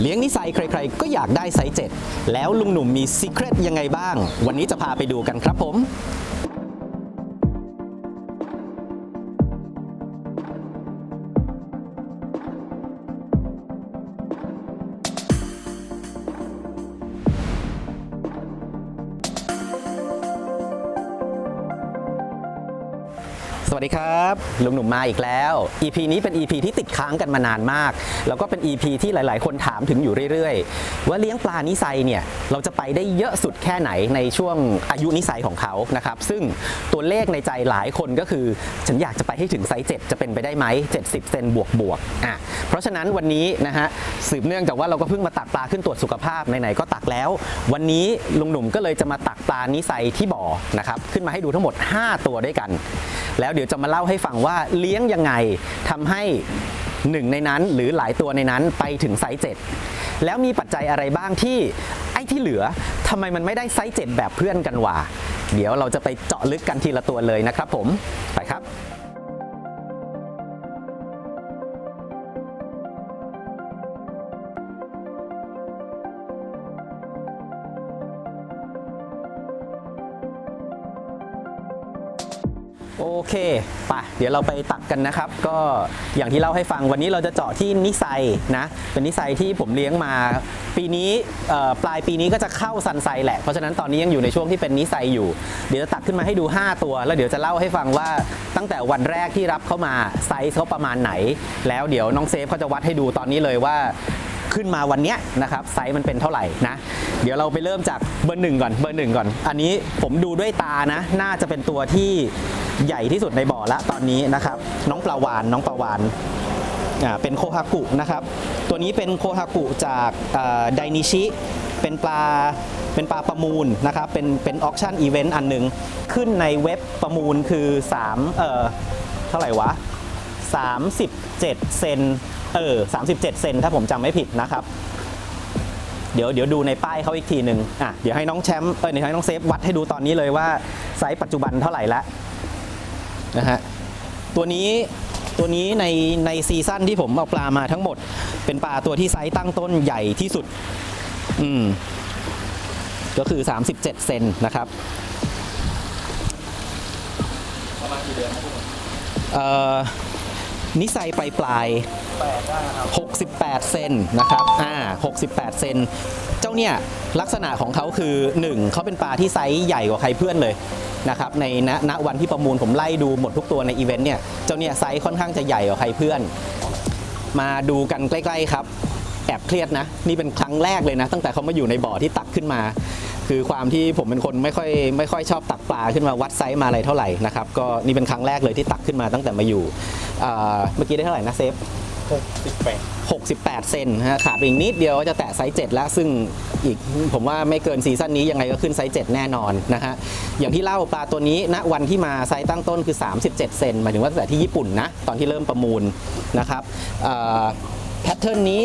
เลี้ยงนิสัยใครๆ ก็อยากได้ไซส์7แล้วลุงหนุ่มมีซีเครตยังไงบ้าง วันนี้จะพาไปดูกันครับผม ลุงหนุ่มมาอีกแล้ว EP นี้เป็น EP ที่ติดค้างกันมานานมาก แล้วก็เป็น EP ที่หลาย ๆ คนถามถึงอยู่เรื่อย ๆ ว่าเลี้ยงปลานิไซเนี่ยเราจะไปได้เยอะสุดแค่ไหนในช่วงอายุนิสัยของเขานะครับ ซึ่งตัวเลขในใจหลายคนก็คือ ฉันอยากจะไปให้ถึงไซส์7จะเป็นไปได้ไหม70 เซนบวกบวกอะเพราะฉะนั้นวันนี้นะฮะสืบเนื่องจากว่าเราก็เพิ่งมาตักปลาขึ้นตรวจสุขภาพไหน ๆ ก็ตักแล้ว วันนี้ลุงหนุ่มก็เลยจะมาตักปลานิไซที่บ่อนะครับขึ้นมาให้ดูทั้งหมด 5 ตัวด้วยกัน แล้วเดี๋ยวจะมาเล่าให้ฟังว่าเลี้ยงยังไงทำให้หนึ่งในนั้นหรือหลายตัวในนั้นไปถึงไซส์7แล้วมีปัจจัยอะไรบ้างที่ไอ้ที่เหลือทำไมมันไม่ได้ไซส์7แบบเพื่อนกันวะเดี๋ยวเราจะไปเจาะลึกกันทีละตัวเลยนะครับผมไปครับ เคไปเดี๋ยวเราไปตักกันนะครับ ก็อย่างที่เล่าให้ฟังวันนี้เราจะเจาะที่นิไซนะ เป็นนิไซที่ผมเลี้ยงมา ปีนี้ปลายปีนี้ก็จะเข้าซันไซแหละ เพราะฉะนั้นตอนนี้ยังอยู่ในช่วงที่เป็นนิไซอยู่ เดี๋ยวจะตักขึ้นมาให้ดู 5 ตัว แล้วเดี๋ยวจะเล่าให้ฟังว่าตั้งแต่วันแรกที่รับเข้ามาไซส์เขาประมาณไหน แล้วเดี๋ยวน้องเซฟเขาจะวัดให้ดูตอนนี้เลยว่าขึ้นมาวันนี้นะครับไซส์มันเป็นเท่าไหร่นะ เดี๋ยวเราไปเริ่มจากเบอร์หนึ่งก่อนเบอร์หนึ่งก่อน อันนี้ผมดูด้วยตานะ น่าจะเป็นตัวที่ ใหญ่ที่สุดในบ่อละตอนนี้นะครับ น้องปลาวานน้องปลาวานเป็นโคฮากุนะครับ ตัวนี้เป็นโคฮากุจากไดนิชิเป็นปลาเป็นปลาประมูลนะครับ เป็นเป็นออคชั่นอีเวนต์อันหนึ่งขึ้นในเว็บประมูลคือ3เออเท่าไหร่วะ 37 เซนเออ37 เซนถ้าผมจำไม่ผิดนะครับ เดี๋ยวเดี๋ยวดูในป้ายเขาอีกทีหนึ่งอะเดี๋ยวให้น้องแชมป์เออเดี๋ยวให้น้องเซฟวัดให้ดูตอนนี้เลยว่าไซส์ปัจจุบันเท่าไหร่ละ นะฮะตัวนี้ตัวนี้ในในซีซั่นที่ผมเอาปลามาทั้งหมด เป็นปลาตัวที่ไซส์ตั้งต้นใหญ่ที่สุด อืม ก็คือ 37 เซนนะครับเอ่อ นิสัยปลายปลาย68 เซนนะครับ อ่า 68 เซน เจ้าเนี่ยลักษณะของเขาคือ 1เขาเป็นปลาที่ไซส์ใหญ่กว่าใครเพื่อนเลยนะครับในณณวันที่ประมูลผมไล่ดูหมดทุกตัวในอีเวนต์เนี่ย เจ้าเนี่ยไซส์ค่อนข้างจะใหญ่กว่าใครเพื่อน มาดูกันใกล้ ๆ ครับ แอบเครียดนะ นี่เป็นครั้งแรกเลยนะ ตั้งแต่เขามาอยู่ในบ่อที่ตักขึ้นมา คือความที่ผมเป็นคนไม่ค่อยไม่ค่อยชอบตักปลาขึ้นมาวัดไซส์มาอะไรเท่าไหร่นะครับก็นี่เป็นครั้งแรกเลยที่ตักขึ้นมาตั้งแต่มาอยู่เอ่อเมื่อกี้ได้เท่าไหร่นะเซฟ68เซนนะฮะขาดไปอีกนิดเดียวก็จะแตะไซส์7แล้ว ซึ่งอีกผมว่าไม่เกินซีซั่นนี้ยังไงก็ขึ้นไซส์7แน่นอนนะฮะอย่างที่เล่าปลาตัวนี้ณวันที่มาไซส์ตั้งต้นคือ 37 เซนหมายถึงว่าตั้งแต่ที่ญี่ปุ่นนะ ตอนที่เริ่มประมูลนะครับแพทเทิร์นนี้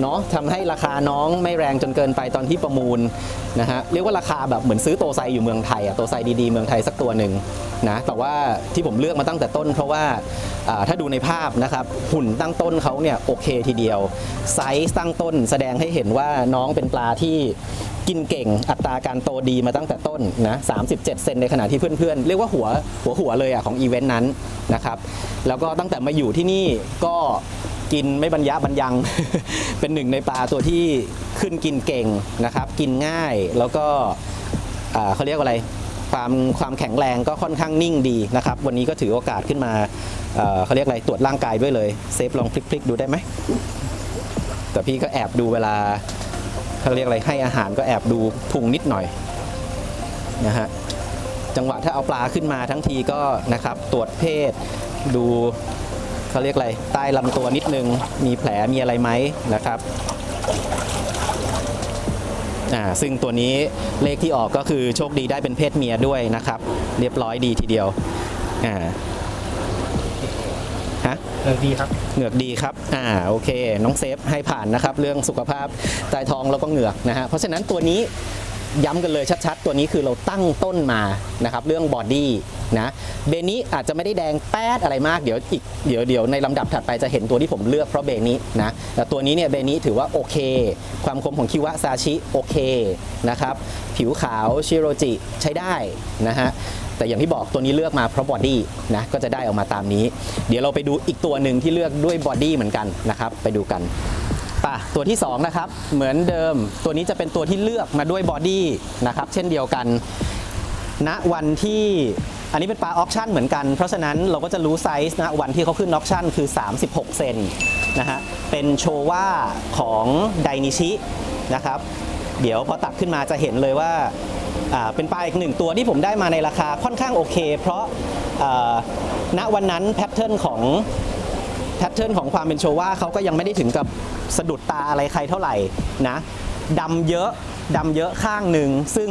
เนาะทำให้ราคาน้องไม่แรงจนเกินไปตอนที่ประมูลนะฮะเรียกว่าราคาแบบเหมือนซื้อโตไซอยู่เมืองไทยอะโตไซดีๆเมืองไทยสักตัวหนึ่งนะแต่ว่าที่ผมเลือกมาตั้งแต่ต้น เพราะว่าถ้าดูในภาพนะครับหุ่นตั้งต้นเขาเนี่ยโอเคทีเดียวไซส์ตั้งต้น แสดงให้เห็นว่าน้องเป็นปลาที่กินเก่งอัตราการโตดีมาตั้งแต่ต้นนะ 37 เซนในขณะที่เพื่อนๆ เรียกว่าหัวหัวหัวเลยอะของอีเวนต์นั้นนะครับ แล้วก็ตั้งแต่มาอยู่ที่นี่ก็ กินไม่บรรยะบรรยัง เป็นหนึ่งในปลาตัวที่ขึ้นกินเก่งนะครับ กินง่ายแล้วก็เขาเรียกว่าอะไรความความแข็งแรงก็ค่อนข้างนิ่งดีนะครับ วันนี้ก็ถือโอกาสขึ้นมาเอ่อเขาเรียกอะไรตรวจร่างกายด้วยเลยเซฟลองพลิกๆดูได้ไหมแต่พี่ก็แอบดูเวลาเขาเรียกอะไรให้อาหารก็แอบดูพุงนิดหน่อยนะฮะจังหวะถ้าเอาปลาขึ้นมาทั้งทีก็นะครับตรวจเพศดู เขาเรียกอะไรใต้ลำตัวนิดนึง มีแผลมีอะไรไหมนะครับอ่าซึ่งตัวนี้เลขที่ออกก็คือโชคดีได้เป็นเพศเมียด้วยนะครับ เรียบร้อยดีทีเดียวอ่าฮะเออดีครับเหงือกดีครับอ่าโอเค น้องเซฟให้ผ่านนะครับ เรื่องสุขภาพใต้ท้องแล้วก็เหงือกนะฮะเพราะฉะนั้นตัวนี้ย้ำกันเลยชัดๆ ตัวนี้คือเราตั้งต้นมานะครับ เรื่องบอดี้ นะเบนี้อาจจะไม่ได้แดงแป๊ดอะไรมากเดี๋ยวอีกเดี๋ยวเดี๋ยวในลำดับถัดไปจะเห็นตัวที่ผมเลือกเพราะเบนี้นะแต่ตัวนี้เนี่ยเบนี้ถือว่าโอเค ความคมของคิวะซาชิโอเคนะครับผิวขาวชิโรจิใช้ได้นะฮะแต่อย่างที่บอกตัวนี้เลือกมาเพราะบอดี้นะก็จะได้ออกมาตามนี้ เดี๋ยวเราไปดูอีกตัวหนึ่งที่เลือกด้วยบอดี้เหมือนกันนะครับไปดูกันป่ะตัวที่2นะครับเหมือนเดิมตัวนี้จะเป็นตัวที่เลือกมาด้วยบอดี้นะครับเช่นเดียวกันณวันที่ อันนี้เป็นปลาออคชั่นเหมือนกัน เพราะฉะนั้นเราก็จะรู้ไซส์ณวันที่เขาขึ้นออคชั่นคือ 36 เซนนะฮะ เป็นโชว่าของไดนิชินะครับ เดี๋ยวพอตักขึ้นมาจะเห็นเลยว่าเป็นปลาอีกหนึ่งตัวที่ผมได้มาในราคาค่อนข้างโอเค เพราะณวันนั้นแพทเทิร์นของแพทเทิร์นของความเป็นโชว่าเขาก็ยังไม่ได้ถึงกับสะดุดตาอะไรใครเท่าไหร่นะดำเยอะ ดำเยอะข้างหนึ่ง ซึ่ง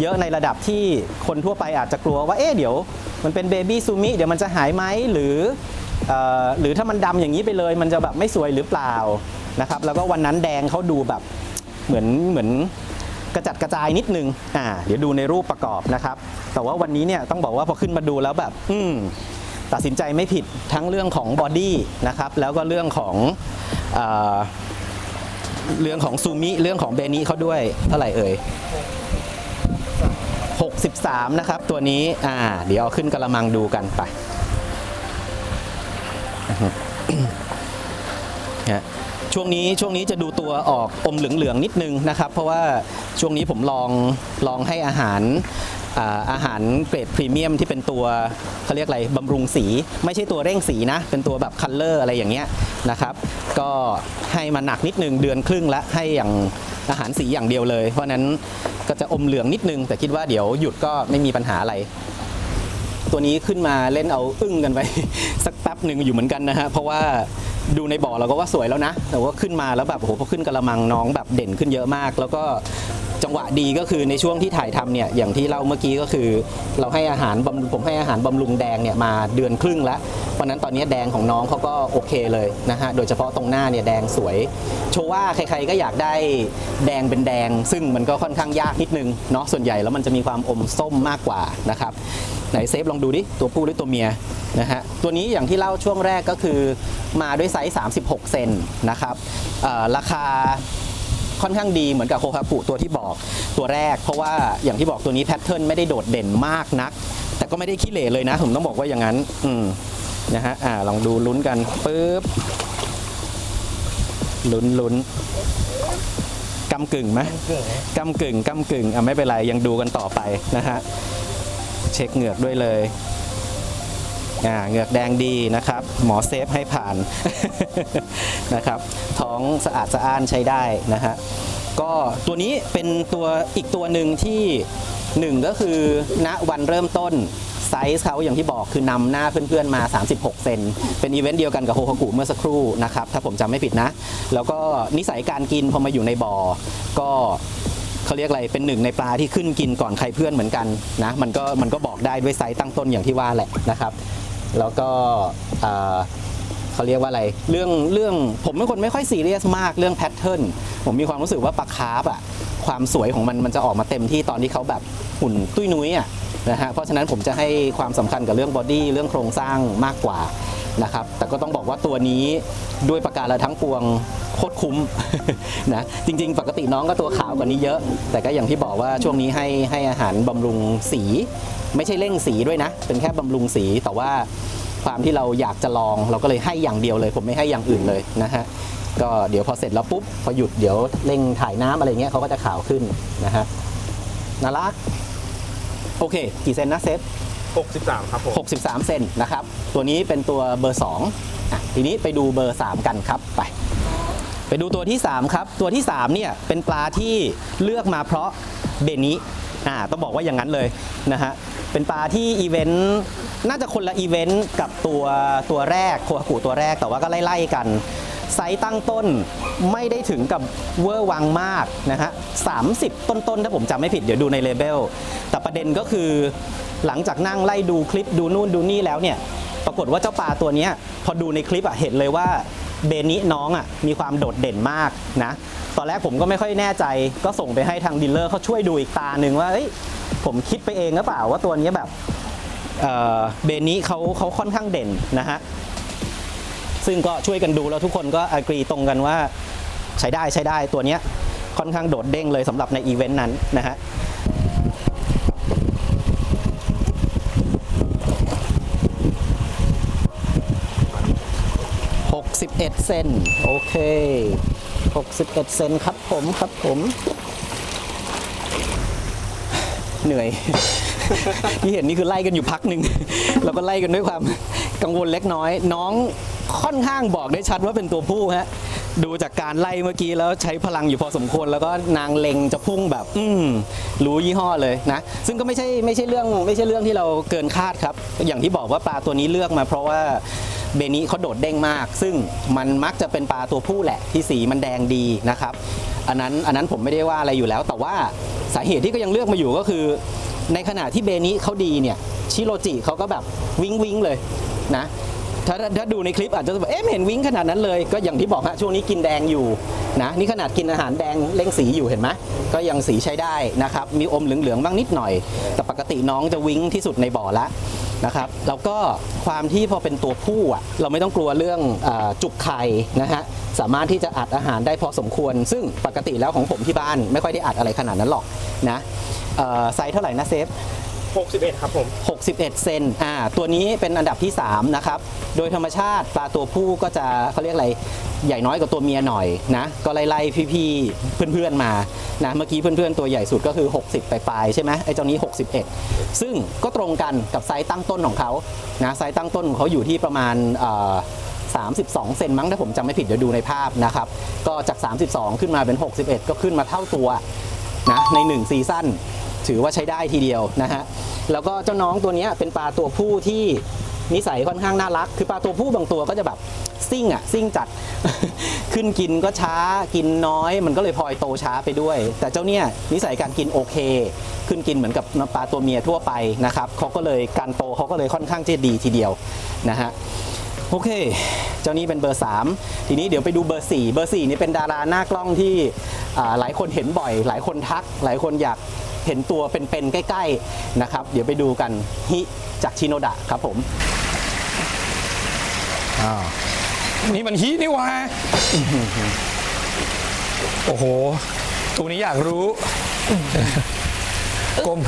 เยอะในระดับที่คนทั่วไปอาจจะกลัวว่าเอ๊ะเดี๋ยว มันเป็นเบบี้ซูมิเดี๋ยวมันจะหายไหมหรือเอ่อหรือถ้ามันดำอย่างนี้ไปเลย มันจะแบบไม่สวยหรือเปล่านะครับแล้วก็วันนั้นแดงเขาดูแบบเหมือนเหมือนกระจัดกระจายนิดนึงอ่าเดี๋ยวดูในรูปประกอบนะครับ แต่ว่าวันนี้เนี่ยต้องบอกว่าพอขึ้นมาดูแล้วแบบ อืมตัดสินใจไม่ผิดทั้งเรื่องของบอดี้นะครับแล้วก็เรื่องของ เรื่องของซูมิเรื่องของเบนิเขาด้วยเท่าไหร่เอ่ย63 นะครับ ตัวนี้อ่า เดี๋ยวเอาขึ้นกระมังดูกันไปฮะช่วงนี้ช่วงนี้จะดูตัวออกอมเหลืองๆนิดนึงนะครับ เพราะว่าช่วงนี้ผมลองลองให้อาหาร อาหารเกรดพรีเมียมที่เป็นตัวเขาเรียกอะไรบำรุงสี ไม่ใช่ตัวเร่งสีนะ เป็นตัวแบบคัลเลอร์อะไรอย่างเงี้ยนะครับ ก็ให้มาหนักนิดนึงเดือนครึ่งแล้วให้อย่างอาหารสีอย่างเดียวเลย เพราะฉะนั้นก็จะอมเหลืองนิดนึง แต่คิดว่าเดี๋ยวหยุดก็ไม่มีปัญหาอะไร ตัวนี้ขึ้นมาเล่นเอาอึ้งกันไป สักแป๊บหนึ่งอยู่เหมือนกันนะฮะเพราะว่าดูในบ่อเราก็ว่าสวยแล้วนะ แต่ว่าขึ้นมาแล้วแบบโอ้โหพอขึ้นกระมังน้องแบบเด่นขึ้นเยอะมาก แล้วก็ จังหวะดีก็คือในช่วงที่ถ่ายทำเนี่ยอย่างที่เล่าเมื่อกี้ก็คือ เราให้อาหารบำผมให้อาหารบำรุงแดงเนี่ยมาเดือนครึ่งแล้วเพราะนั้นตอนนี้แดงของน้องเขาก็โอเคเลยนะฮะโดยเฉพาะตรงหน้าเนี่ยแดงสวย โชว่าใครๆก็อยากได้แดงเป็นแดง ซึ่งมันก็ค่อนข้างยากนิดนึงเนาะส่วนใหญ่แล้วมันจะมีความอมส้มมากกว่านะครับไหนเซฟลองดูดิตัวผู้หรือตัวเมียนะฮะตัวนี้อย่างที่เล่าช่วงแรกก็คือมาด้วยไซส์ 36 เซนนะครับราคา ค่อนข้างดีเหมือนกับโคคากุตัวที่บอกตัวแรก เพราะว่าอย่างที่บอกตัวนี้แพทเทิร์นไม่ได้โดดเด่นมากนัก แต่ก็ไม่ได้ขี้เหร่เลยนะ ผมต้องบอกว่าอย่างนั้น อืมนะฮะอ่าลองดูลุ้นกันปึ๊บลุ้นลุ้นกำกึ่งไหมกำกึ่งกำกึ่งอะไม่เป็นไรยังดูกันต่อไปนะฮะเช็คเหงือกด้วยเลย อ่าเหงือกแดงดีนะครับ หมอเซฟให้ผ่านนะครับ ท้องสะอาดสะอ้านใช้ได้นะฮะก็ตัวนี้เป็นตัวอีกตัวหนึ่งที่หนึ่งก็คือณวันเริ่มต้นไซส์เขาอย่างที่บอกคือนำหน้าเพื่อนๆมา 36 เซน เป็นอีเวนต์เดียวกันกับโฮฮากุเมื่อสักครู่นะครับ ถ้าผมจำไม่ผิดนะ แล้วก็นิสัยการกินพอมาอยู่ในบ่อ ก็เขาเรียกอะไรเป็นหนึ่งในปลาที่ขึ้นกินก่อนใครเพื่อนเหมือนกันนะ มันก็มันก็บอกได้ด้วยไซส์ตั้งต้นอย่างที่ว่าแหละนะครับ แล้วก็เขาเรียกว่าอะไร เรื่องเรื่องผมเป็นคนไม่ค่อยซีเรียสมากเรื่องแพทเทิร์นผมมีความรู้สึกว่าปลาคาร์ฟอะความสวยของมันมันจะออกมาเต็มที่ตอนที่เขาแบบหุ่นตุ้ยนุ้ยอะนะฮะเพราะฉะนั้นผมจะให้ความสำคัญกับเรื่องบอดี้เรื่องโครงสร้างมากกว่านะครับแต่ก็ต้องบอกว่าตัวนี้ด้วยประการละทั้งปวงโคตรคุ้มนะจริง ๆ ปกติน้องก็ตัวขาวกว่านี้เยอะ แต่ก็อย่างที่บอกว่าช่วงนี้ให้ให้อาหารบำรุงสี ไม่ใช่เร่งสีด้วยนะ เป็นแค่บำรุงสีแต่ว่าความที่เราอยากจะลอง เราก็เลยให้อย่างเดียวเลย ผมไม่ให้อย่างอื่นเลยนะฮะก็เดี๋ยวพอเสร็จแล้วปุ๊บพอหยุดเดี๋ยวเร่งถ่ายน้ำอะไรเงี้ยเขาก็จะขาวขึ้นนะฮะน่ารักโอเค กี่เซนนะเซฟ63 ครับผม63 เซนนะครับ ตัวนี้เป็นตัวเบอร์2อะทีนี้ไปดูเบอร์ 3 กันครับไป ไปดูตัวที่ 3 ครับ ตัวที่ 3 เนี่ย เป็นปลาที่เลือกมาเพราะเบนิ อ่าต้องบอกว่าอย่างนั้นเลยนะฮะเป็นปลาที่อีเวนต์น่าจะคนละอีเวนต์กับตัวตัวแรกโคฮากุตัวแรกแต่ว่าก็ไล่ๆกันไซส์ตั้งต้นไม่ได้ถึงกับเวอร์วังมากนะฮะ30 ต้นๆ ถ้าผมจำไม่ผิดเดี๋ยวดูในเลเบล แต่ประเด็นก็คือหลังจากนั่งไล่ดูคลิปดูนู่นดูนี่แล้วเนี่ย ปรากฏว่าเจ้าปลาตัวนี้พอดูในคลิปอะเห็นเลยว่า เบนิน้องอะมีความโดดเด่นมากนะตอนแรกผมก็ไม่ค่อยแน่ใจ ก็ส่งไปให้ทางดีลเลอร์เขาช่วยดูอีกตาหนึ่งว่าเอ้ยผมคิดไปเองหรือเปล่าว่าตัวนี้แบบเออเบนิเขาเขาค่อนข้างเด่นนะฮะซึ่งก็ช่วยกันดูแล้วทุกคนก็อกรีตรงกันว่าใช้ได้ใช้ได้ตัวเนี้ยค่อนข้างโดดเด้งเลยสำหรับในอีเวนต์นั้นนะฮะ 61 เซนโอเค 61 เซนครับผมครับผม เหนื่อย ที่เห็นนี่คือไล่กันอยู่พักหนึ่งแล้วก็ไล่กันด้วยความกังวลเล็กน้อย น้องค่อนข้างบอกได้ชัดว่าเป็นตัวผู้ฮะดูจากการไล่เมื่อกี้แล้วใช้พลังอยู่พอสมควร แล้วก็นางเล็งจะพุ่งแบบ อืมรู้ยี่ห้อเลยนะ ซึ่งก็ไม่ใช่ไม่ใช่เรื่องไม่ใช่เรื่องที่เราเกินคาดครับ อย่างที่บอกว่าปลาตัวนี้เลือกมา เพราะว่า เบนิเขาโดดเด้งมาก ซึ่งมันมักจะเป็นปลาตัวผู้แหละที่สีมันแดงดีนะครับ อันนั้นอันนั้นผมไม่ได้ว่าอะไรอยู่แล้ว แต่ว่าสาเหตุที่ก็ยังเลือกมาอยู่ก็คือ ในขณะที่เบนิเขาดีเนี่ยชิโรจิเขาก็แบบวิ้งวิ้งเลยนะถ้าถ้าดูในคลิปอาจจะแบบเอ๊ะเห็นวิงขนาดนั้นเลย ก็อย่างที่บอกฮะช่วงนี้กินแดงอยู่นะนี่ขนาดกินอาหารแดงเล่งสีอยู่เห็นไหมก็ยังสีใช้ได้นะครับ มีอมเหลืองๆบ้างนิดหน่อย แต่ปกติน้องจะวิงที่สุดในบ่อละ นะครับแล้วก็ความที่พอเป็นตัวผู้อะเราไม่ต้องกลัวเรื่องอจุกไข่นะฮะสามารถที่จะอัดอาหารได้พอสมควร ซึ่งปกติแล้วของผมที่บ้านไม่ค่อยได้อัดอะไรขนาดนั้นหรอกนะไซส์เท่าไหร่นะเซฟ 61 ครับผม 61 เซนอ่าตัวนี้เป็นอันดับที่ 3 นะครับ โดยธรรมชาติปลาตัวผู้ก็จะเขาเรียกอะไร ใหญ่น้อยกว่าตัวเมียหน่อยนะ ก็ไล่ๆพี่ๆเพื่อนๆมานะเมื่อกี้เพื่อนๆตัวใหญ่สุดก็คือ 60 ปลายๆใช่ไหมไอ้เจ้านี้ 61 ซึ่งก็ตรงกันกับไซส์ตั้งต้นของเขานะไซส์ตั้งต้นของเขาอยู่ที่ประมาณ32 เซนมั้งถ้าผมจำไม่ผิดเดี๋ยวดูในภาพนะครับ ก็จาก 32 ขึ้นมาเป็น 61 ก็ขึ้นมาเท่าตัวนะใน 1 ซีซั่น ถือว่าใช้ได้ทีเดียวนะฮะแล้วก็เจ้าน้องตัวนี้เป็นปลาตัวผู้ที่นิสัยค่อนข้างน่ารัก คือปลาตัวผู้บางตัวก็จะแบบซิ่งอะซิ่งจัด ขึ้นกินก็ช้ากินน้อย มันก็เลยพลอยโตช้าไปด้วย แต่เจ้าเนี่ยนิสัยการกินโอเค ขึ้นกินเหมือนกับปลาตัวเมียทั่วไปนะครับเขาก็เลยการโตเขาก็เลยค่อนข้างจะดีทีเดียวนะฮะโอเค เจ้านี้เป็นเบอร์ 3 ทีนี้เดี๋ยวไปดูเบอร์ 4 เบอร์4นี่เป็นดาราหน้ากล้องที่หลายคนเห็นบ่อย หลายคนทัก หลายคนอยาก เห็นตัวเป็นๆใกล้ๆนะครับ เดี๋ยวไปดูกันฮิจากชิโนดะครับผมอ้าวนี่มันฮีนี่หวะโอ้โห ตัวนี้อยากรู้ก้ม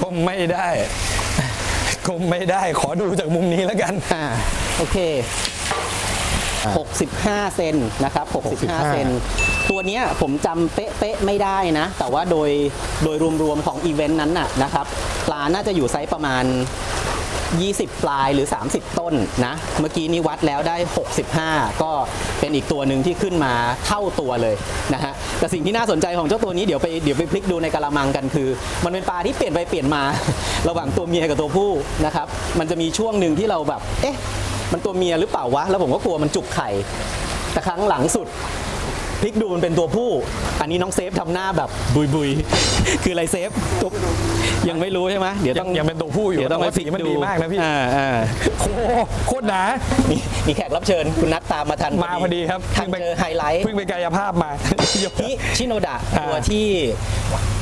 ก้มไม่ได้ก้มไม่ได้ ขอดูจากมุมนี้แล้วกัน อ่า โอเค 65 เซนนะครับ65 65 เซนตัวเนี้ยผมจำเป๊ะๆไม่ได้นะ แต่ว่าโดยโดยรวมๆของอีเวนต์นั้นน่ะนะครับปลาน่าจะอยู่ไซส์ประมาณ 20 ปลายหรือ 30 ต้นนะ เมื่อกี้นี้วัดแล้วได้ 65 ก็เป็นอีกตัวหนึ่งที่ขึ้นมาเท่าตัวเลยนะฮะ แต่สิ่งที่น่าสนใจของเจ้าตัวนี้เดี๋ยวไปเดี๋ยวไปพลิกดูในกะละมังกันคือ มันเป็นปลาที่เปลี่ยนไปเปลี่ยนมา ระหว่างตัวเมียกับตัวผู้นะครับ มันจะมีช่วงหนึ่งที่เราแบบ เอ๊ะ มันตัวเมียหรือเปล่าวะ แล้วผมก็กลัวมันจุกไข่ แต่ครั้งหลังสุด พลิกดูมันเป็นตัวผู้ อันนี้น้องเซฟทำหน้าแบบบุยบุยๆ คืออะไรเซฟตุ๊บยังไม่รู้ใช่ไหมเดี๋ยวต้องยังยังเป็นตัวผู้อยู่เดี๋ยวต้องไปแต่ว่าพลิกสีมันดูดีมากนะพี่อ่าอ่าโอ้โหโคตรหนามีมีแขกรับเชิญคุณนัทตามมาทันมาพอดีครับทันเจอไฮไลท์ เพิ่งไปกายภาพมา ฮิชิโนดะอ่า ตัวที่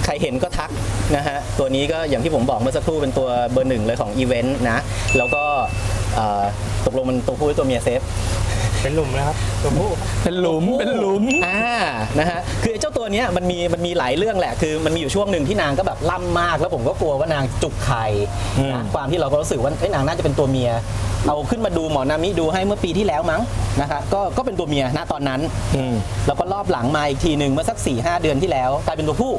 ใครเห็นก็ทักนะฮะ ตัวนี้ก็อย่างที่ผมบอกเมื่อสักครู่เป็นตัวเบอร์หนึ่งเลยของอีเวนต์นะ แล้วก็เอ่อตกลงมันตัวผู้หรือตัวเมียเซฟ เป็นหลุมนะครับตัวผู้เป็นหลุมเป็นหลุมอ่านะฮะคือไอ้เจ้าตัวเนี้ยมันมีมันมีหลายเรื่องแหละ คือมันมีอยู่ช่วงหนึ่งที่นางก็แบบล่ำมาก แล้วผมก็กลัวว่านางจุกไข่อืมนะความที่เราก็รู้สึกว่าเอ้ยนางน่าจะเป็นตัวเมีย เอาขึ้นมาดูหมอนามิดูให้เมื่อปีที่แล้วมั้งนะคะก็ก็เป็นตัวเมียณตอนนั้นอืมแล้วก็รอบหลังมาอีกทีหนึ่งเมื่อสัก4ี่หเดือนที่แล้วกลายเป็นตัวผู้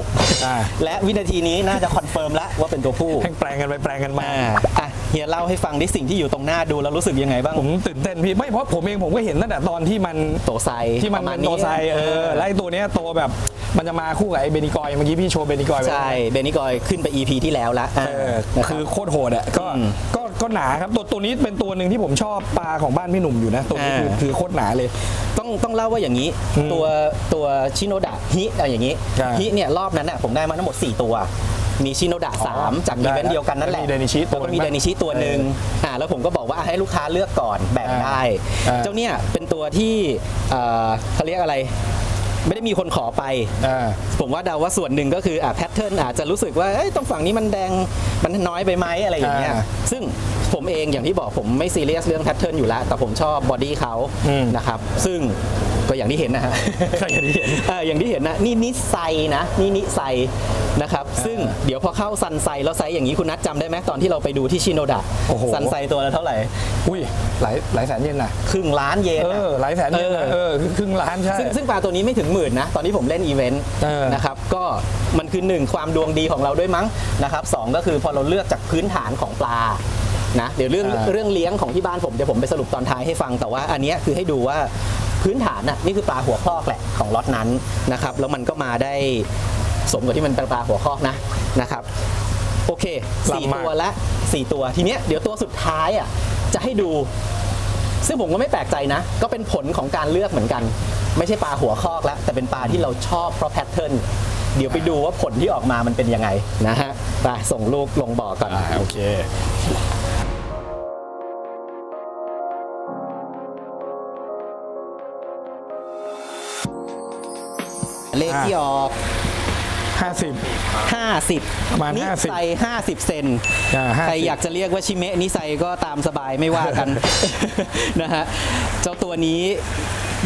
อ่าและวินาทีนี้น่าจะคอนเฟิร์มแล้วว่าเป็นตัวผู้แข่งแปลงกันไปแปลงกันมา อ่าอะ เฮียเล่าให้ฟังดิสิ่งที่อยู่ตรงหน้าดูแล้วรู้สึกยังไงบ้าง ผมตื่นเต้นพี่ไม่เพราะผมเองผมก็เห็นตั้งแต่ตอนที่มันโตไซที่มันประาเป็ณนโตไซเออและไไอ้ตัวเนี้ยโตแบบมันจะมาคู่กับไอ้เบนิกอยเมื่อกี้พี่โชว์เบนิกอยไปใช่เบนิกอยขึ้นไป EP ที่แล้วละเออนะคือโคตรโหดอะก็อืมก็ก็หนาครับตัวตัวนี้เป็นตัวหนึ่งที่ผมชอบปลาของบ้านพี่หนุ่มอยู่นะตัวนี้คืออ่าคือโคตรหนาเลย ต้องต้องเล่าว่าอย่างนี้อืมตัวตัวชิโนดะฮิเอาอย่างนี้ใช่ฮิเนี่ยรอบนั้นน่ะผมได้มาทั้งหมด 4 ตัว มีชิโนดะสามอ๋อจากอีเวนต์เดียวกันนั่นแหละแล้วมีเดนิชิตัวแล้วก็มีหนึ่เดงนิชิตัวหนึ่งอ่าแล้วผมก็บอกว่าให้ลูกค้าเลือกก่อนแบ่งอ่าได้อ่าเจ้าเนี่ยเป็นตัวที่เอ่อเขาเรียกอะไรไม่ได้มีคนขอไปอ่าผมว่าเดาว่าส่วนหนึ่งก็คืออะแพทเทิร์นอาจจะรู้สึกว่าเอ้ยตรงฝั่งนี้มันแดงมันน้อยไปไหมอะไรอย่างเงี้ยอ่าซึ่งผมเองอย่างที่บอกผมไม่ซีเรียสเรื่องแพทเทิร์นอยู่แล้ว แต่ผมชอบบอดี้เขาอืมนะครับ ซึ่ง ก็อย่างที่เห็นนะฮะก็อย่างที่เห็นเอออย่างที่เห็นนะนี่นิไซนะนี่นิไซนะครับ ซึ่งเดี๋ยวพอเข้าซันไซแล้วไซส์อย่างนี้คุณนัทจำได้ไหมตอนที่เราไปดูที่ชิโนดะโอ้โห ซันไซตัวละเท่าไหร่อุ้ยหลายหลายแสนเยนนะครึ่งล้านเยนเออะอหลายแสนเยนนะเอเอออครึ่งล้านใช่ ซึ่งซึ่งปลาตัวนี้ไม่ถึงหมื่นนะ ตอนที่ผมเล่นอีเวนต์เออนะครับก็มันคือหนึ่งความดวงดีของเราด้วยมั้งนะครับสองก็คือพอเราเลือกจากพื้นฐานของปลานะเดี๋ยวเรื่องอ่า เรื่องเลี้ยงของที่บ้านผมเดี๋ยวผมไปสรุปตอนท้ายให้ฟังแต่ว่าอันเนี้ยคือให้ดูว่า พื้นฐานน่ะนี่คือปลาหัวคลอกแหละของล็อตนั้นนะครับแล้วมันก็มาได้สมกับที่มันเป็นปลาหัวคลอกนะนะครับโอเคสี่ลำมากตัวและสี่ตัวทีเนี้ยเดี๋ยวตัวสุดท้ายอะจะให้ดู ซึ่งผมก็ไม่แปลกใจนะ ก็เป็นผลของการเลือกเหมือนกัน ไม่ใช่ปลาหัวคอกแล้วแต่เป็นปลาที่เราชอบเพราะแพทเทิร์นเดี๋ยวไปดูว่าผลที่ออกมามันเป็นยังไงนะฮะไปส่งลูกลงบ่อก่อนอ่าโอเค เลขที่ออก 50 50ประมาณนิ50ไซ50 เซนอ่า50 ใครอยากจะเรียกว่าชิเมะนิไซก็ตามสบายไม่ว่ากัน นะฮะเจ้าตัวนี้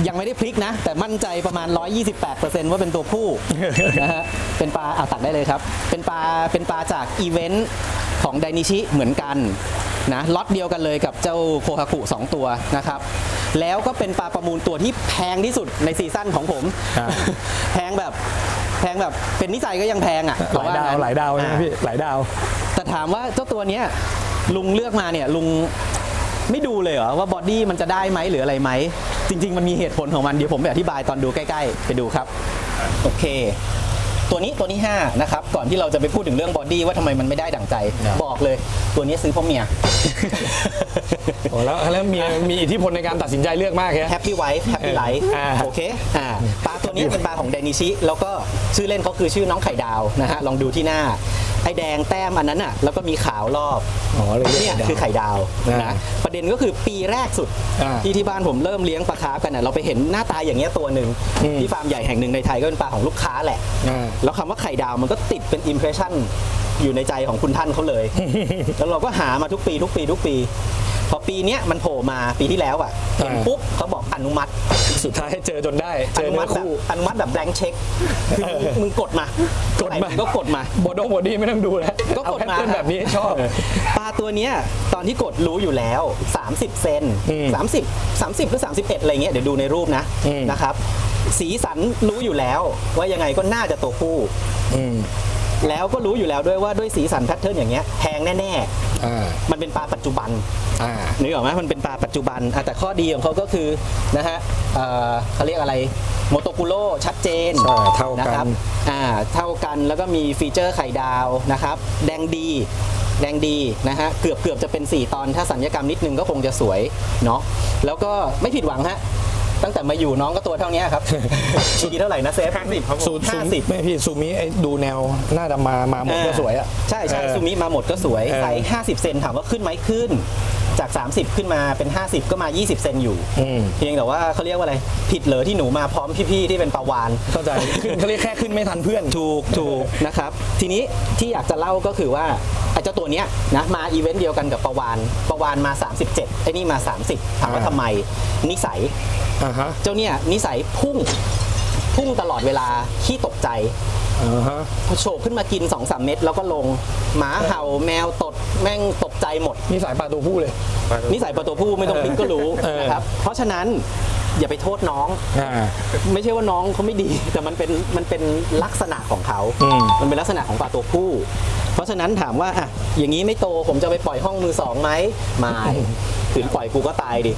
ยังไม่ได้พลิกนะ แต่มั่นใจประมาณ 128%ว่าเป็นตัวผู้ นะฮะเป็นปลาอะตักได้เลยครับ เป็นปลาเป็นปลาจากอีเวนต์ของไดนิชิเหมือนกัน นะล็อตเดียวกันเลยกับเจ้าโคฮากุ2ตัวนะครับ แล้วก็เป็นปลาประมูลตัวที่แพงที่สุดในซีซั่นของผมอ่าแพงแบบแพงแบบเป็นนิสัยก็ยังแพงอะหลายดาวงั้นหลายดาวใช่ไหมอะพี่หลายดาว แต่ถามว่าเจ้าตัวเนี้ยลุงเลือกมาเนี่ยลุงไม่ดูเลยเหรอว่าบอดี้มันจะได้ไหมหรืออะไรไหม จริง ๆ มันมีเหตุผลของมันเดี๋ยวผมไปอธิบายตอนดูใกล้ ๆ ไปดูครับ โอเค ตัวนี้ตัวนี้5นะครับก่อนที่เราจะไปพูดถึงเรื่องบอดี้ว่าทำไมมันไม่ได้ดั่งใจครับบอกเลย ตัวนี้ซื้อเพราะเมีย โอ้แล้วแล้วมีมีอิทธิพลในการตัดสินใจเลือกมากแค่ แฮปปี้ไวท์แฮปปี้ไลฟ์อ่า โอเคอ่าปลาตัวนี้เป็นปลาของเดนิชิ แล้วก็ชื่อเล่นเขาคือชื่อน้องไข่ดาวนะฮะ ลองดูที่หน้าไอแดงแต้มอันนั้นอะแล้วก็มีขาวรอบอ๋อเลยเรียกเนี่ยไข่ดาวคือไข่ดาวอ่านะประเด็นก็คือปีแรกสุด อ่าที่ที่บ้านผมเริ่มเลี้ยงปลาคาร์ฟกันน่ะเราไปเห็นหน้าตาอย่างเงี้ยตัวหนึ่งอืม ที่ฟาร์มใหญ่แห่งหนึ่งในไทยก็เป็นปลาของลูกค้าแหละ อ่า แล้วคำว่าไข่ดาวมันก็ติดเป็นอิมเพรสชั่นอยู่ในใจของคุณท่านเขาเลย แล้วเราก็หามาทุกปีทุกปีทุกปี พอปีเนี้ยมันโผล่มาปีที่แล้วอะเห็นอ่าปุ๊บเขาบอกอนุมัติสุดท้ายเจอจนได้ เจออนุเนื้มัอติแบบคู่อนุมัติแบบแบงค์เช็คคือมึงมึงกดมากดมาก็กดมาบดงบดดี้ไม่ต้องดูแล้วก็เอากดแพทมาเทิร์นแบบนี้ชอบปลาตัวเนี้ยตอนที่กดรู้อยู่แล้ว 30 เซนอืม30 30หรือ31อะไรเงี้ยเดี๋ยวดูในรูปนะอืมนะครับสีสันรู้อยู่แล้ว ว่ายังไงก็น่าจะตัวผู้อืม แล้วก็รู้อยู่แล้วด้วยว่าด้วยสีสันแพทเทิร์นอย่างเงี้ยแพงแน่อ่าๆมันเป็นปลาปัจจุบันอ่านึกออกไหมมันเป็นปลาปัจจุบันอะแต่ข้อดีของเขาก็คือนะฮะเอ่อเขาเรียกอะไรโมโตกุโรชัดเจนใช่เท่ากันนะครับอ่าเท่ากันแล้วก็มีฟีเจอร์ไข่ดาวนะครับ แดงดีแดงดีนะฮะเกือบเกือบจะเป็น 4 ตอนถ้าสัญญกรรมนิดนึงก็คงจะสวยเนาะแล้วก็ไม่ผิดหวังฮะ ตั้งแต่มาอยู่น้องก็ตัวเท่านี้ครับ กี่เท่าไหร่นะเซฟ50ครับผมสูตรห้าสิบ ไม่พี่ซูมิไอ้ดูแนวหน้าดำมามาหมดก็สวยอะใช่ใช่เออ ซูมิมาหมดก็สวยเออ ไซส์50 เซนถามว่าขึ้นไหมขึ้น จาก 30 ขึ้นมาเป็น 50 ก็มา 20 เซนอยู่ อืมเพียงแต่ว่าเขาเรียกว่าอะไร ผิดเหรอที่หนูมาพร้อมพี่ๆที่เป็นปลาวาน เข้าใจขึ้นเขาเรียกแค่ขึ้นไม่ทันเพื่อน ถูกถูกนะครับ ทีนี้ที่อยากจะเล่าก็คือว่าไอ้เจ้าตัวเนี้ยนะมาอีเวนต์เดียวกันกับปลาวานปลาวานมา 37ไอ้นี่มา 30 ถามว่าอ่า ทำไม นิสัย อ่าฮะ เจ้าเนี่ยนิสัยพุ่ง พุ่งตลอดเวลาขี้ตกใจอ่าฮะพอโฉบขึ้นมากิน2-3เม็ดแล้วก็ลง หมาเห่าแมวตดแม่งตกใจหมด นี่สายปลาตัวผู้เลย นิสัยประตูผู้ไม่ต้องพลิกก็รู้เออ นะครับ เพราะฉะนั้นอย่าไปโทษน้อง อ่า ไม่ใช่ว่าน้องเขาไม่ดี แต่มันเป็นมันเป็นลักษณะของเขาอืมมันเป็นลักษณะของปลาตัวผู้ เพราะฉะนั้นถามว่าอะอย่างนี้ไม่โตผมจะไปปล่อยห้องมือสองไหมไม่ ถืนปล่อยกูก็ตายดิ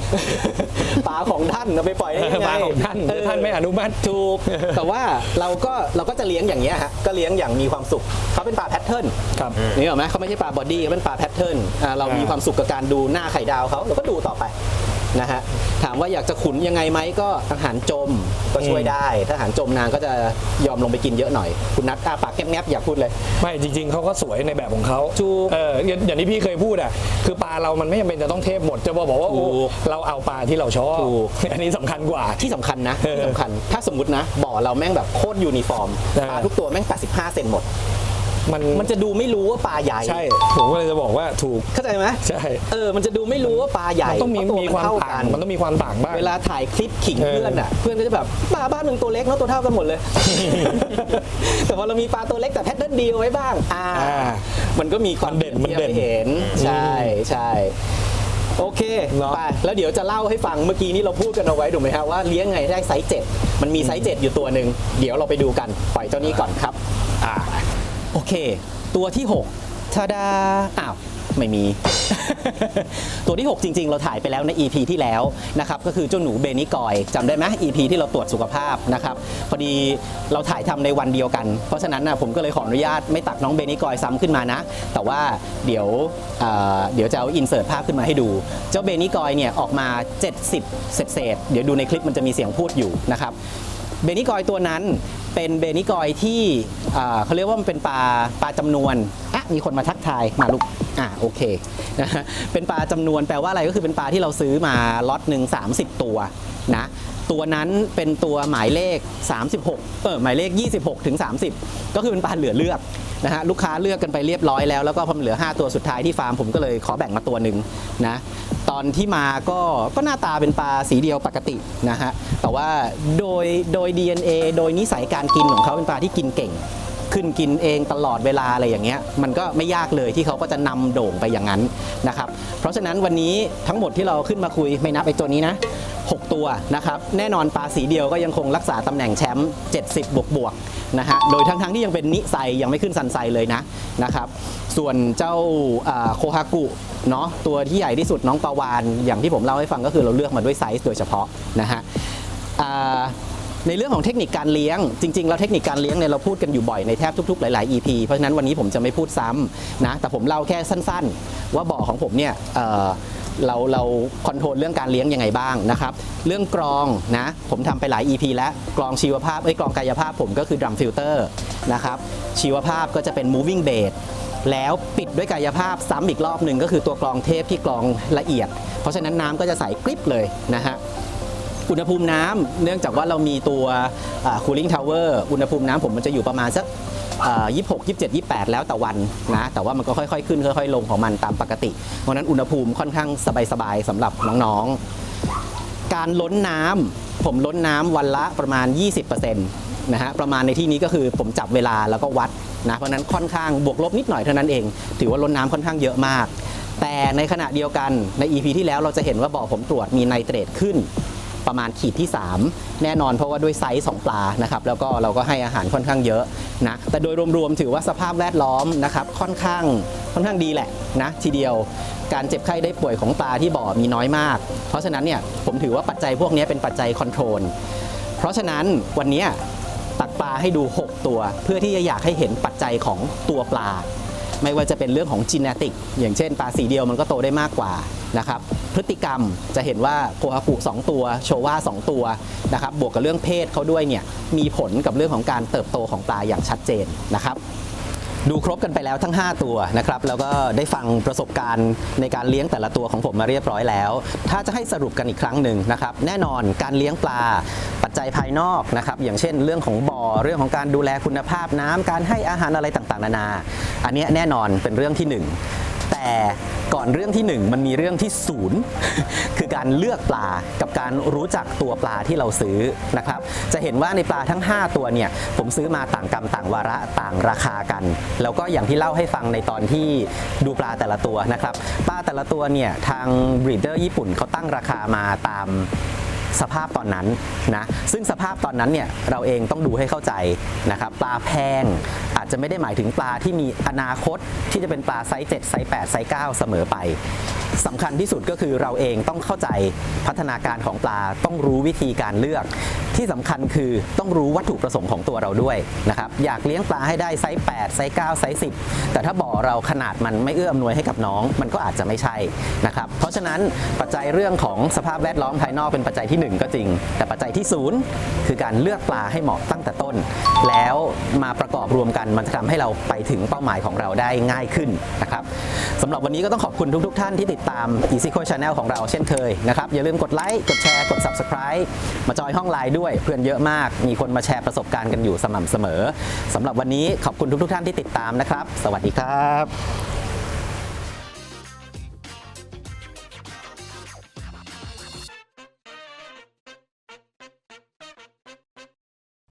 ปลาของท่านเอาไปปล่อยได้ยังไงปลาของท่านเดี๋ยวท่านไม่อนุมัติถูก แต่ว่าเราก็เราก็จะเลี้ยงอย่างเงี้ยฮะก็เลี้ยงอย่างมีความสุขเขาเป็นปลาแพทเทิร์นครับนี่เหรอกไหมเขาไม่ใช่ปลาบอดี้เขาเป็นปลาแพทเทิร์นอ่าเรามีอ่าความสุขกับการดูหน้าไข่ดาวเขาเราก็ดูต่อไป นะฮะถามว่าอยากจะขุนยังไงไหมก็อาหารจมก็ช่วยได้ ถ้าอาหารจมนางก็จะยอมลงไปกินเยอะหน่อย คุณนัทอาปากแงบๆอยากพูดเลย ไม่จริง ๆเขาก็สวยในแบบของเขาถูกเอออย่างอย่างที่พี่เคยพูดอะคือปลาเรามันไม่จำเป็นจะต้องเทพหมดจะบอกบอกว่าโอ้ถูกเราเอาปลาที่เราชอบถูกอันนี้สำคัญกว่าที่สำคัญนะเออที่สำคัญ ถ้าสมมตินะบ่อเราแม่งแบบโคตรยูนิฟอร์มเออปลาทุกตัวแม่ง85เซนหมด มันมันจะดูไม่รู้ว่าปลาใหญ่ใช่ ผมก็เลยจะบอกว่าถูก เข้าใจไหมใช่ เออ มันจะดูไม่รู้ว่าปลาใหญ่มันต้องมีเพระมีความเท่ต่างกันมันต้องมีความต่างบ้าง เวลาถ่ายคลิปขิงเออเพื่อนอะ เพื่อนก็จะแบบปลาบ้านหนึ่งตัวเล็กเนาะตัวเท่ากันหมดเลย แต่พอเรามีปลาตัวเล็กแต่แพทเทิร์นเดียวไว้บ้าง อ่าอ่ามันก็มีความมันเด่นมันเด่นทียบให้เห็น ใช่ใช่โอเคเนอะไปแล้วเดี๋ยวจะเล่าให้ฟังเมื่อกี้นี้เราพูดกันเอาไว้ถูกไหมครับว่าเลี้ยงไงได้ไซส์เจ็ดมันมีไซส์เจ็ดอยู่ตัวหนึ่งเดี๋ยวเราไปดูกันปล่อยเจ้านี้ก่อนครับ อ่า โอเค ตัวที่6ทาดาอ้าว ไม่มี ตัวที่ 6 จริง ๆ เราถ่ายไปแล้วใน EP ที่แล้วนะครับ ก็คือเจ้าหนูเบนิกอยจำได้ไหม EP ที่เราตรวจสุขภาพนะครับ พอดีเราถ่ายทำในวันเดียวกัน เพราะฉะนั้นนะผมก็เลยขออนุญาตไม่ตักน้องเบนิกอยซ้ำขึ้นมานะ แต่ว่าเดี๋ยวเอ่อเดี๋ยวจะเอาอินเสิร์ตภาพขึ้นมาให้ดู เจ้าเบนิกอยเนี่ยออกมา 70 เศษๆเดี๋ยวดูในคลิปมันจะมีเสียงพูดอยู่นะครับ เบนิกอยตัวนั้น เป็นเบนิกอยที่เขาเรียกว่ามันเป็นปลาปลาจำนวนอะมีคนมาทักทายมาลูกอะโอเคนะเป็นปลาจำนวนแปลว่าอะไรก็คือเป็นปลาที่เราซื้อมาล็อตหนึ่ง30 ตัวนะ ตัวนั้นเป็นตัวหมายเลข 36 เออหมายเลข 26ถึง30 ก็คือเป็นปลาเหลือเลือกนะฮะลูกค้าเลือกกันไปเรียบร้อยแล้ว แล้วก็พอมันเหลือ 5 ตัวสุดท้ายที่ฟาร์มผมก็เลยขอแบ่งมาตัวหนึ่งนะตอนที่มาก็ก็หน้าตาเป็นปลาสีเดียวปกตินะฮะแต่ว่าโดยโดย DNA โดยนิสัยการกินของเขาเป็นปลาที่กินเก่ง ขึ้นกินเองตลอดเวลาอะไรอย่างเงี้ยมันก็ไม่ยากเลยที่เขาก็จะนำโด่งไปอย่างนั้นนะครับเพราะฉะนั้นวันนี้ทั้งหมดที่เราขึ้นมาคุยไม่นับไอ้ตัวนี้นะ 6 ตัวนะครับ แน่นอนปลาสีเดียวก็ยังคงรักษาตำแหน่งแชมป์ 70 บวกบวกนะฮะ โดยทั้งๆที่ยังเป็นนิไซยังไม่ขึ้นซันไซเลยนะนะครับ ส่วนเจ้าโคฮากุเนาะตัวที่ใหญ่ที่สุดน้องปาวาน อย่างที่ผมเล่าให้ฟังก็คือเราเลือกมาด้วยไซส์โดยเฉพาะนะฮะในเรื่องของเทคนิคการเลี้ยง จริงๆ แล้วเทคนิคการเลี้ยงเนี่ยเราพูดกันอยู่บ่อยในแทบทุกๆ หลาย ๆ EP เพราะฉะนั้นวันนี้ผมจะไม่พูดซ้ำนะแต่ผมเล่าแค่สั้น ๆ ว่าบ่อของผมเนี่ย เราเราคอนโทรลเรื่องการเลี้ยงยังไงบ้างนะครับ เรื่องกรองนะผมทำไปหลาย EP แล้วกรองชีวภาพไอ้ยกรองกายภาพผมก็คือดรัมฟิลเตอร์นะครับชีวภาพก็จะเป็น moving bed แล้วปิดด้วยกายภาพซ้ำอีกรอบหนึ่งก็คือตัวกรองเทพที่กรองละเอียด เพราะฉะนั้นน้ำก็จะใสกริบเลยนะฮะอุณหภูมิน้ำเนื่องจากว่าเรามีตัว cooling tower อุณหภูมิน้ำผมมันจะอยู่ประมาณสัก ยี่หกยี่เจ็ดยี่แปดแล้วแต่วันนะแต่ว่ามันก็ค่อยๆขึ้นค่อย ๆ ลงของมันตามปกติเพราะนั้นอุณหภูมิค่อนข้างสบายๆสำหรับน้องๆ การล้นน้ำผมล้นน้ำวันละประมาณ 20%นะฮะประมาณในที่นี้ก็คือผมจับเวลาแล้วก็วัดนะเพราะฉะนั้นค่อนข้างบวกลบนิดหน่อยเท่านั้นเอง ถือว่าล้นน้ำค่อนข้างเยอะมาก แต่ในขณะเดียวกันใน EP ที่แล้วเราจะเห็นว่าบ่อผมตรวจมีไนเตรตขึ้น ประมาณขีดที่ 3 แน่นอนเพราะว่าด้วยไซส์ของปลานะครับแล้วก็เราก็ให้อาหารค่อนข้างเยอะนะแต่โดยรวมๆถือว่าสภาพแวดล้อมนะครับค่อนข้างค่อนข้างดีแหละนะทีเดียวการเจ็บไข้ได้ป่วยของปลาที่บ่อมีน้อยมาก เพราะฉะนั้นเนี่ยผมถือว่าปัจจัยพวกนี้เป็นปัจจัยคอนโทรลเพราะฉะนั้นวันนี้ตักปลาให้ดู 6 ตัว เพื่อที่จะอยากให้เห็นปัจจัยของตัวปลา ไม่ว่าจะเป็นเรื่องของจีเนติก อย่างเช่นปลาสีเดียวมันก็โตได้มากกว่านะครับพฤติกรรมจะเห็นว่าโคอากุ2ตัวโชว่า2ตัวนะครับบวกกับเรื่องเพศเขาด้วยเนี่ยมีผลกับเรื่องของการเติบโตของปลาอย่างชัดเจนนะครับ ดูครบกันไปแล้วทั้ง 5 ตัวนะครับแล้วก็ได้ฟังประสบการณ์ในการเลี้ยงแต่ละตัวของผมมาเรียบร้อยแล้ว ถ้าจะให้สรุปกันอีกครั้งหนึ่งนะครับ แน่นอนการเลี้ยงปลาปัจจัยภายนอกนะครับ อย่างเช่นเรื่องของบ่อเรื่องของการดูแลคุณภาพน้ำการให้อาหารอะไรต่างๆ นานา อันนี้แน่นอนเป็นเรื่องที่หนึ่ง แต่ก่อนเรื่องที่หนึ่งมันมีเรื่องที่ศูนย์คือการเลือกปลากับการรู้จักตัวปลาที่เราซื้อนะครับ จะเห็นว่าในปลาทั้ง 5 ตัวเนี่ยผมซื้อมาต่างกรรมต่างวาระต่างราคากัน แล้วก็อย่างที่เล่าให้ฟังในตอนที่ดูปลาแต่ละตัวนะครับปลาแต่ละตัวเนี่ยทางบรีเดอร์ญี่ปุ่นเขาตั้งราคามาตาม สภาพตอนนั้นนะซึ่งสภาพตอนนั้นเนี่ยเราเองต้องดูให้เข้าใจนะครับปลาแพงอาจจะไม่ได้หมายถึงปลาที่มีอนาคตที่จะเป็นปลาไซส์7ไซส์8ไซส์9เสมอไปสำคัญที่สุดก็คือเราเองต้องเข้าใจพัฒนาการของปลาต้องรู้วิธีการเลือก ที่สำคัญคือต้องรู้วัตถุประสงค์ของตัวเราด้วยนะครับอยากเลี้ยงปลาให้ได้ไซส์8ไซส์9ไซส์10แต่ถ้าบ่อ ของเราขนาดมันไม่เอื้ออำนวยให้กับน้อง มันก็อาจจะไม่ใช่นะครับเพราะฉะนั้นปัจจัยเรื่องของสภาพแวดล้อมภายนอกเป็นปัจจัยที่หนึ่งก็จริง แต่ปัจจัยที่ศูนย์คือการเลือกปลาให้เหมาะตั้งแต่ต้น แล้วมาประกอบรวมกันมันจะทำให้เราไปถึงเป้าหมายของเราได้ง่ายขึ้นนะครับสำหรับวันนี้ก็ต้องขอบคุณทุกๆท่านที่ติดตาม Easy Co Channel ของเราเช่นเคยนะครับอย่าลืมกดไลค์กดแชร์กด Subscribe มาจอยห้องไลน์ด้วยเพื่อนเยอะมาก มีคนมาแชร์ประสบการณ์กันอยู่สม่ำเสมอสำหรับวันนี้ขอบคุณทุกๆท่านที่ติดตามนะครับ สวัสดีครับ